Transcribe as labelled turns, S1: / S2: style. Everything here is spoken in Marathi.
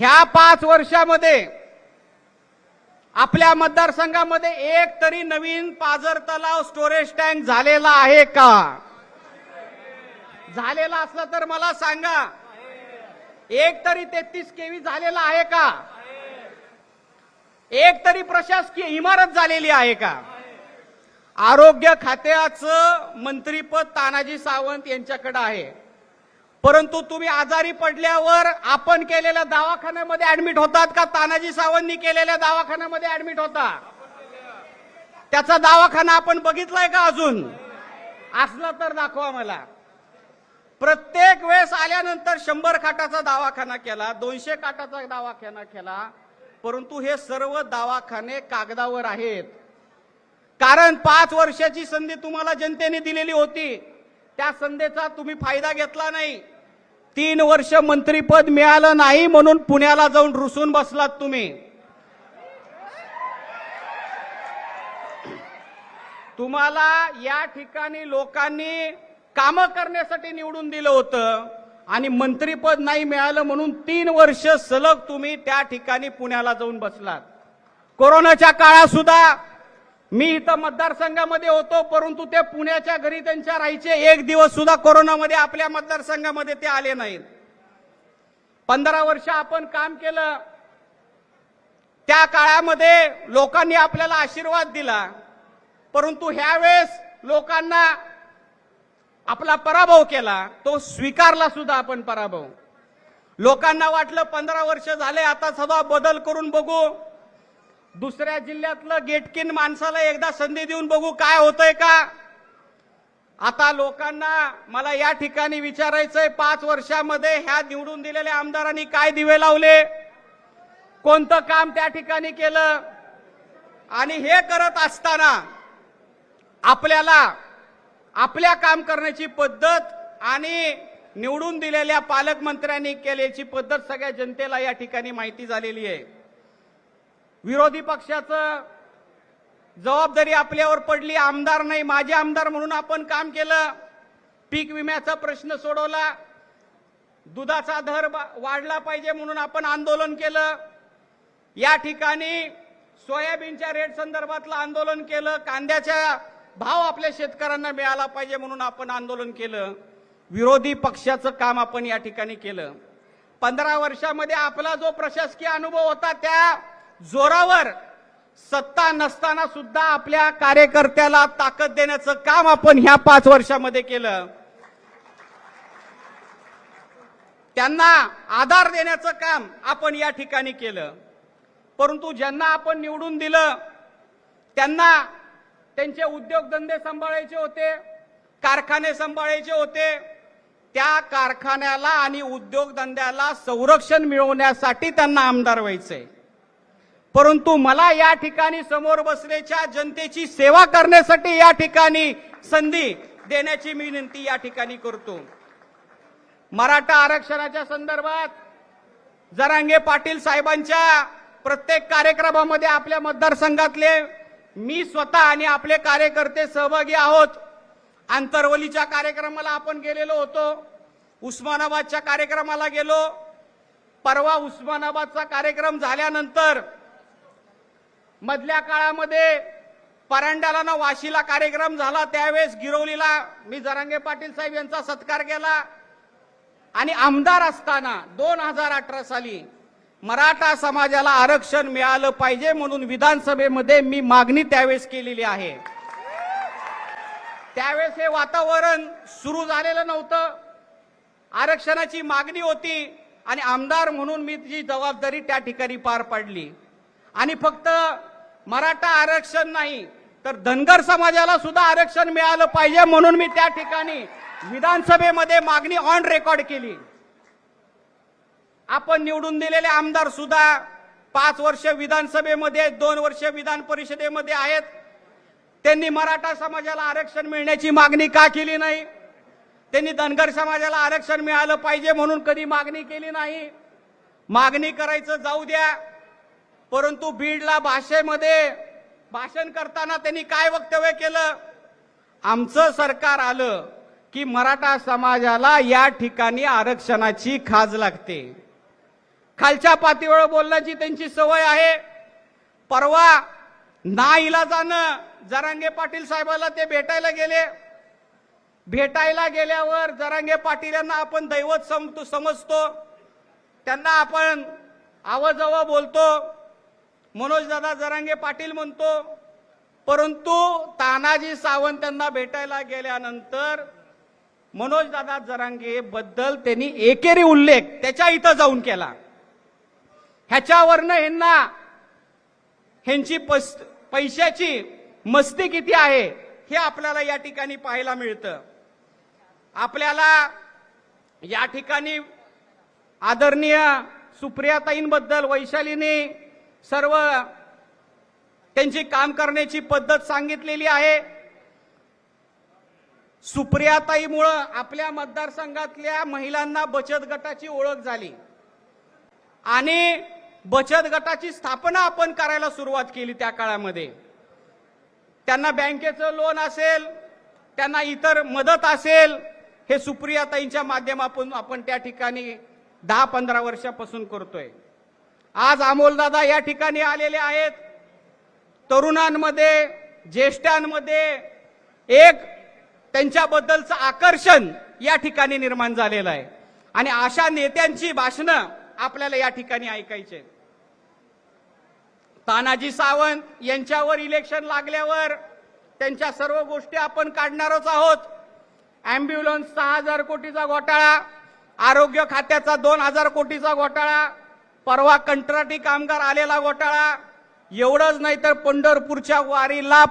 S1: ह्या पाच वर्षामध्ये आपल्या मतदारसंघामध्ये एक तरी नवीन पाझर तलाव स्टोरेज टँक झालेला आहे का? झालेला असला तर मला सांगा. एक तरी तेहतीस केवी झालेला आहे का? एक तरी प्रशासकीय इमारत झालेली आहे का? आरोग्य खात्याचं मंत्रीपद तानाजी सावंत यांच्याकडे आहे. परंतु तुम्ही आजारी पडल्यावर आपण केलेल्या दवाखान्यामध्ये ऍडमिट होतात का? तानाजी सावंतनी केलेल्या दवाखान्यामध्ये ऍडमिट होता त्याचा दवाखाना आपण बघितलाय का अजून? असला तर दाखवा मला. प्रत्येक वेळेस आल्यानंतर शंभर खाटाचा दवाखाना केला दोनशे खाटाचा दवाखाना केला परंतु हे सर्व दवाखाने कागदावर आहेत. कारण पाच वर्षाची संधी तुम्हाला जनतेने दिलेली होती. त्या संधीचा तुम्ही फायदा घेतला नाही. तीन वर्ष मंत्रीपद मिळालं नाही म्हणून पुण्याला जाऊन रुसून बसलात तुम्ही. तुम्हाला या ठिकाणी लोकांनी कामं करण्यासाठी निवडून दिलं होतं आणि मंत्रीपद नाही मिळालं म्हणून तीन वर्ष सलग तुम्ही त्या ठिकाणी पुण्याला जाऊन बसलात. कोरोनाच्या काळात सुद्धा मी इथं मतदारसंघामध्ये होतो परंतु ते पुण्याच्या घरी त्यांच्या राहायचे. एक दिवस सुद्धा कोरोनामध्ये आपल्या मतदारसंघामध्ये ते आले नाहीत. पंधरा वर्ष आपण काम केलं. त्या काळामध्ये लोकांनी आपल्याला आशीर्वाद दिला. परंतु ह्यावेळेस लोकांना आपला पराभव केला. तो स्वीकारला सुद्धा आपण पराभव. लोकांना वाटलं पंधरा वर्ष झाले आता सदा बदल करून बघू. दुसऱ्या जिल्ह्यातलं गेटकिन माणसाला एकदा संधी देऊन बघू काय होतंय का? आता लोकांना मला या ठिकाणी विचारायचंय पाच वर्षामध्ये ह्या निवडून दिलेल्या आमदारांनी काय दिवे लावले? कोणतं काम त्या ठिकाणी केलं? आणि हे करत असताना आपल्याला आपल्या काम करण्याची पद्धत आणि निवडून दिलेल्या पालकमंत्र्यांनी केल्याची पद्धत सगळ्या जनतेला या ठिकाणी माहिती झालेली आहे. विरोधी पक्षाचं जबाबदारी आपल्यावर पडली आमदार नाही माझे आमदार म्हणून आपण काम केलं पीक विम्याचा प्रश्न सोडवला दुधाचा दर वाढला पाहिजे म्हणून आपण आंदोलन केलं. या ठिकाणी सोयाबीनच्या रेट संदर्भातलं आंदोलन केलं कांद्याच्या भाव आपल्या शेतकऱ्यांना मिळाला पाहिजे म्हणून आपण आंदोलन केलं. विरोधी पक्षाचं काम आपण या ठिकाणी केलं. पंधरा वर्षामध्ये आपला जो प्रशासकीय अनुभव होता त्या जोरावर सत्ता नसताना सुद्धा आपल्या कार्यकर्त्याला ताकद देण्याचं काम आपण ह्या पाच वर्षामध्ये केलं. त्यांना आधार देण्याचं काम आपण या ठिकाणी केलं. परंतु ज्यांना आपण निवडून दिलं त्यांना त्यांचे उद्योगधंदे सांभाळायचे होते कारखाने सांभाळायचे होते त्या कारखान्याला आणि उद्योगधंद्याला संरक्षण मिळवण्यासाठी त्यांना आमदार व्हायचंय. परंतु मला या ठिकाणी समोर बसलेल्या जनतेची सेवा करण्यासाठी या ठिकाणी संधी देण्याची मी विनंती या ठिकाणी करतो. मराठा आरक्षणाच्या संदर्भात जरांगे पाटील साहेबांच्या प्रत्येक कार्यक्रमामध्ये आपल्या मतदारसंघातले मी स्वतः आणि आपले कार्यकर्ते सहभागी आहोत. आंतरवलीच्या कार्यक्रमाला आपण गेलेलो होतो. उस्मानाबादच्या कार्यक्रमाला गेलो. परवा उस्मानाबादचा कार्यक्रम झाल्यानंतर मधल्या काळामध्ये परांड्याला ना वाशीला कार्यक्रम झाला त्यावेळेस गिरवलीला मी जरांगे पाटील साहेब यांचा सत्कार केला. आणि आमदार असताना दोन हजार अठरा साली मराठा समाजाला आरक्षण मिळालं पाहिजे म्हणून विधानसभेमध्ये मी मागणी त्यावेळेस केलेली आहे. त्यावेळेस हे वातावरण सुरू झालेलं नव्हतं. आरक्षणाची मागणी होती आणि आमदार म्हणून मी जी जबाबदारी त्या ठिकाणी पार पाडली. आणि फक्त मराठा आरक्षण नाही तर धनगर समाजाला सुद्धा आरक्षण मिळालं पाहिजे म्हणून मी त्या ठिकाणी विधानसभेमध्ये मागणी ऑन रेकॉर्ड केली. आपण निवडून दिलेले आमदार सुद्धा पाच वर्ष विधानसभेमध्ये दोन वर्ष विधान परिषदेमध्ये आहेत. त्यांनी मराठा समाजाला आरक्षण मिळण्याची मागणी का केली नाही? त्यांनी धनगर समाजाला आरक्षण मिळालं पाहिजे म्हणून कधी मागणी केली नाही? मागणी करायचं जाऊ द्या. परंतु बीडला भाषेमध्ये भाषण करताना त्यांनी काय वक्तव्य केलं? आमचं सरकार आलं की मराठा समाजाला या ठिकाणी आरक्षणाची खाज लागते. खालच्या पातळीवर बोलण्याची त्यांची सवय आहे. परवा ना इलाजानं जरांगे पाटील साहेबाला ते भेटायला गेले. भेटायला गेल्यावर जरांगे पाटील यांना आपण दैवत समतो समजतो. त्यांना आपण आवाजवा बोलतो. मनोजदादा जरांगे पाटील म्हणतो परंतु तानाजी सावंत त्यांना भेटायला गेल्यानंतर मनोजदादा जरांगे बद्दल त्यांनी एकेरी उल्लेख त्याच्या इथं जाऊन केला. ह्याच्यावरनं ह्यांना ह्यांची पैशाची मस्ती किती आहे हे आपल्याला या ठिकाणी पाहायला मिळतं. आपल्याला या ठिकाणी आदरणीय सुप्रियाताईंबद्दल वैशालीने सर्व त्यांची काम करण्याची पद्धत सांगितलेली आहे. सुप्रियाताईमुळं आपल्या मतदारसंघातल्या महिलांना बचत गटाची ओळख झाली. आणि बचत गटाची स्थापना आपण करायला सुरुवात केली त्या काळामध्ये. त्यांना बँकेचं लोन असेल त्यांना इतर मदत असेल हे सुप्रियाताईंच्या माध्यमातून आपण त्या ठिकाणी दहा पंधरा वर्षापासून करतोय. आज अमोलदादा या ठिकाणी आलेले आहेत. तरुणांमध्ये ज्येष्ठांमध्ये एक त्यांच्याबद्दलचं आकर्षण या ठिकाणी निर्माण झालेलं आहे. आणि अशा नेत्यांची भाषणं आपल्याला या ठिकाणी ऐकायचे. तानाजी सावंत यांच्यावर इलेक्शन लागल्यावर त्यांच्या सर्व गोष्टी आपण काढणारच आहोत. अँब्युलन्स सहा हजार कोटीचा घोटाळा आरोग्य खात्याचा दोन हजार कोटीचा घोटाळा परवा कंत्राटी कामगार आलेला घोटाळा. एवढंच नाही तर पंढरपूरच्या वारीला